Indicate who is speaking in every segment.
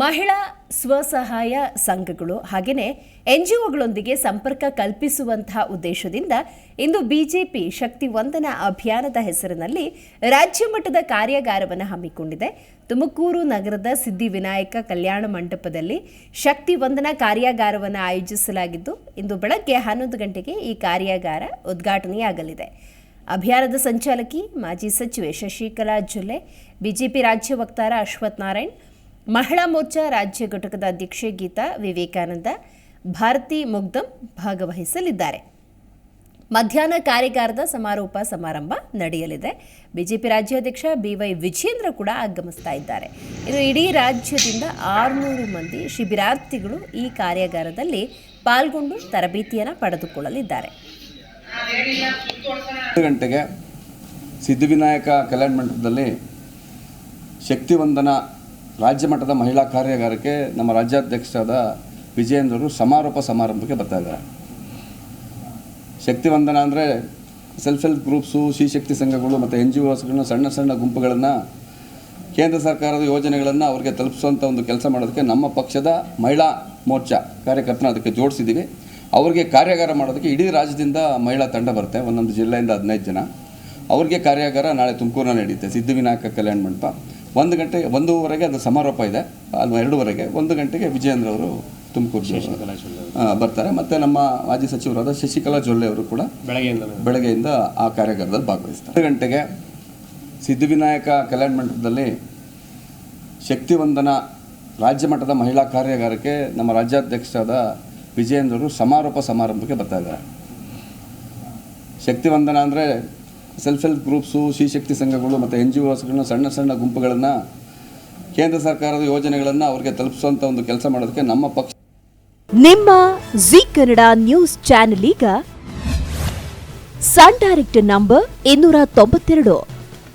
Speaker 1: ಮಹಿಳಾ ಸ್ವಸಹಾಯ ಸಂಘಗಳು ಹಾಗೆಯೇ ಎನ್ಜಿಒಗಳೊಂದಿಗೆ ಸಂಪರ್ಕ ಕಲ್ಪಿಸುವಂತಹ ಉದ್ದೇಶದಿಂದ ಇಂದು ಬಿಜೆಪಿ ಶಕ್ತಿ ವಂದನ ಅಭಿಯಾನದ ಹೆಸರಿನಲ್ಲಿ ರಾಜ್ಯ ಮಟ್ಟದ ಕಾರ್ಯಾಗಾರವನ್ನು ಹಮ್ಮಿಕೊಂಡಿದೆ. ತುಮಕೂರು ನಗರದ ಸಿದ್ಧಿವಿನಾಯಕ ಕಲ್ಯಾಣ ಮಂಟಪದಲ್ಲಿ ಶಕ್ತಿ ವಂದನ ಕಾರ್ಯಾಗಾರವನ್ನು ಆಯೋಜಿಸಲಾಗಿದ್ದು, ಇಂದು ಬೆಳಗ್ಗೆ ಹನ್ನೊಂದು ಗಂಟೆಗೆ ಈ ಕಾರ್ಯಾಗಾರ ಉದ್ಘಾಟನೆಯಾಗಲಿದೆ. ಅಭಿಯಾನದ ಸಂಚಾಲಕಿ ಮಾಜಿ ಸಚಿವೆ ಶಶಿಕಲಾ ಜೊಲ್ಲೆ, ಬಿಜೆಪಿ ರಾಜ್ಯ ವಕ್ತಾರ ಅಶ್ವಥ್ ನಾರಾಯಣ್ ಮಹಿಳಾ ಮೋರ್ಚಾ ರಾಜ್ಯ ಘಟಕದ ಅಧ್ಯಕ್ಷೆ ಗೀತಾ ವಿವೇಕಾನಂದ ಭಾರತಿ ಮುಗ್ಧಂ ಭಾಗವಹಿಸಲಿದ್ದಾರೆ. ಮಧ್ಯಾಹ್ನ ಕಾರ್ಯಾಗಾರದ ಸಮಾರೋಪ ಸಮಾರಂಭ ನಡೆಯಲಿದೆ. ಬಿಜೆಪಿ ರಾಜ್ಯಾಧ್ಯಕ್ಷ ಬಿವೈ ವಿಜೇಂದ್ರ ಕೂಡ ಆಗಮಿಸ್ತಾ ಇದ್ದಾರೆ. ಇನ್ನು ಇಡೀ ರಾಜ್ಯದಿಂದ ಆರುನೂರು ಮಂದಿ ಶಿಬಿರಾರ್ಥಿಗಳು ಈ ಕಾರ್ಯಾಗಾರದಲ್ಲಿ ಪಾಲ್ಗೊಂಡು ತರಬೇತಿಯನ್ನು ಪಡೆದುಕೊಳ್ಳಲಿದ್ದಾರೆ.
Speaker 2: ಗಂಟೆಗೆ ಸಿದ್ಧಿವಿನಾಯಕ ಕಲ್ಯಾಣ ಮಂಟಪದಲ್ಲಿ ಶಕ್ತಿವಂದನ ರಾಜ್ಯ ಮಟ್ಟದ ಮಹಿಳಾ ಕಾರ್ಯಾಗಾರಕ್ಕೆ ನಮ್ಮ ರಾಜ್ಯಾಧ್ಯಕ್ಷರಾದ ವಿಜಯೇಂದ್ರರು ಸಮಾರೋಪ ಸಮಾರಂಭಕ್ಕೆ ಬರ್ತಾ ಇದ್ದಾರೆ. ಶಕ್ತಿವಂದನ ಅಂದರೆ ಸೆಲ್ಫ್ ಹೆಲ್ಪ್ ಗ್ರೂಪ್ಸು ಶಕ್ತಿ ಸಂಘಗಳು ಮತ್ತು ಎನ್ ಜಿ ಓಸ್ಗಳನ್ನ ಸಣ್ಣ ಸಣ್ಣ ಗುಂಪುಗಳನ್ನು ಕೇಂದ್ರ ಸರ್ಕಾರದ ಯೋಜನೆಗಳನ್ನು ಅವರಿಗೆ ತಲುಪಿಸುವಂಥ ಒಂದು ಕೆಲಸ ಮಾಡೋದಕ್ಕೆ ನಮ್ಮ ಪಕ್ಷದ ಮಹಿಳಾ ಮೋರ್ಚಾ ಕಾರ್ಯಕರ್ತನ ಅದಕ್ಕೆ ಜೋಡಿಸಿದ್ದೀವಿ ಅವರಿಗೆ ಕಾರ್ಯಾಗಾರ ಮಾಡೋದಕ್ಕೆ ಇಡೀ ರಾಜ್ಯದಿಂದ ಮಹಿಳಾ ತಂಡ ಬರುತ್ತೆ, ಒಂದೊಂದು ಜಿಲ್ಲೆಯಿಂದ ಹದಿನೈದು ಜನ. ಅವ್ರಿಗೆ ಕಾರ್ಯಾಗಾರ ನಾಳೆ ತುಮಕೂರಿನ ನಡೆಯುತ್ತೆ ಸಿದ್ಧಿವಿನಾಯಕ ಕಲ್ಯಾಣ ಮಂಟಪ. ಒಂದು ಗಂಟೆ ಒಂದೂವರೆಗೆ ಅದು ಸಮಾರೋಪ ಇದೆ. ಅಲ್ಲಿ ಎರಡೂವರೆಗೆ. ಒಂದು ಗಂಟೆಗೆ ವಿಜಯೇಂದ್ರ ಅವರು ತುಮಕೂರು ಬರ್ತಾರೆ. ಮತ್ತು ನಮ್ಮ ಮಾಜಿ ಸಚಿವರಾದ ಶಶಿಕಲಾ ಜೊಲ್ಲೆ ಅವರು ಕೂಡ
Speaker 3: ಬೆಳಗ್ಗೆಯಿಂದ
Speaker 2: ಬೆಳಗ್ಗೆಯಿಂದ ಆ ಕಾರ್ಯಾಗಾರದಲ್ಲಿ ಭಾಗವಹಿಸ್ತಾರೆ. ಹತ್ತು ಗಂಟೆಗೆ ಸಿದ್ಧಿವಿನಾಯಕ ಕಲ್ಯಾಣ ಮಂಟಪದಲ್ಲಿ ಶಕ್ತಿವಂದನ ರಾಜ್ಯ ಮಟ್ಟದ ಮಹಿಳಾ ಕಾರ್ಯಾಗಾರಕ್ಕೆ ನಮ್ಮ ರಾಜ್ಯಾಧ್ಯಕ್ಷರಾದ ವಿಜಯೇಂದ್ರರು ಸಮಾರೋಪ ಸಮಾರಂಭಕ್ಕೆ ಬರ್ತಾ ಇದ್ದಾರೆ. ಶಕ್ತಿವಂದನ ಅಂದರೆ ಸೆಲ್ಫ್ ಹೆಲ್ಪ್ ಗ್ರೂಪ್ಸು ಶಕ್ತಿ ಸಂಘಗಳು ಮತ್ತು ಎನ್ ಜಿ ಒಸ್ಗಳನ್ನ ಸಣ್ಣ ಸಣ್ಣ ಗುಂಪುಗಳನ್ನು ಕೇಂದ್ರ ಸರ್ಕಾರದ ಯೋಜನೆಗಳನ್ನು ಅವರಿಗೆ ತಲುಪಿಸುವಂಥ ಒಂದು ಕೆಲಸ ಮಾಡೋದಕ್ಕೆ ನಮ್ಮ ಪಕ್ಷ
Speaker 4: ನಿಮ್ಮ ಜಿ ಕನ್ನಡ ನ್ಯೂಸ್ ಚಾನೆಲ್ ಈಗ ಸನ್ ಡೈರೆಕ್ಟ್ ನಂಬರ್ ಇನ್ನೂರ ತೊಂಬತ್ತೆರಡು,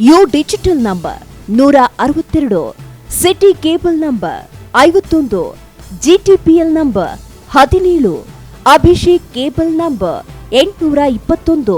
Speaker 4: ಯು ಡಿಜಿಟಲ್ ನಂಬರ್ ನೂರ ಅರವತ್ತೆರಡು, ಸಿಟಿ ಕೇಬಲ್ ನಂಬರ್ ಐವತ್ತೊಂದು, ಜಿಟಿಪಿಎಲ್ ನಂಬರ್ ಹದಿನೇಳು, ಅಭಿಷೇಕ್ ಕೇಬಲ್ ನಂಬರ್ ಎಂಟುನೂರ ಇಪ್ಪತ್ತೊಂದು.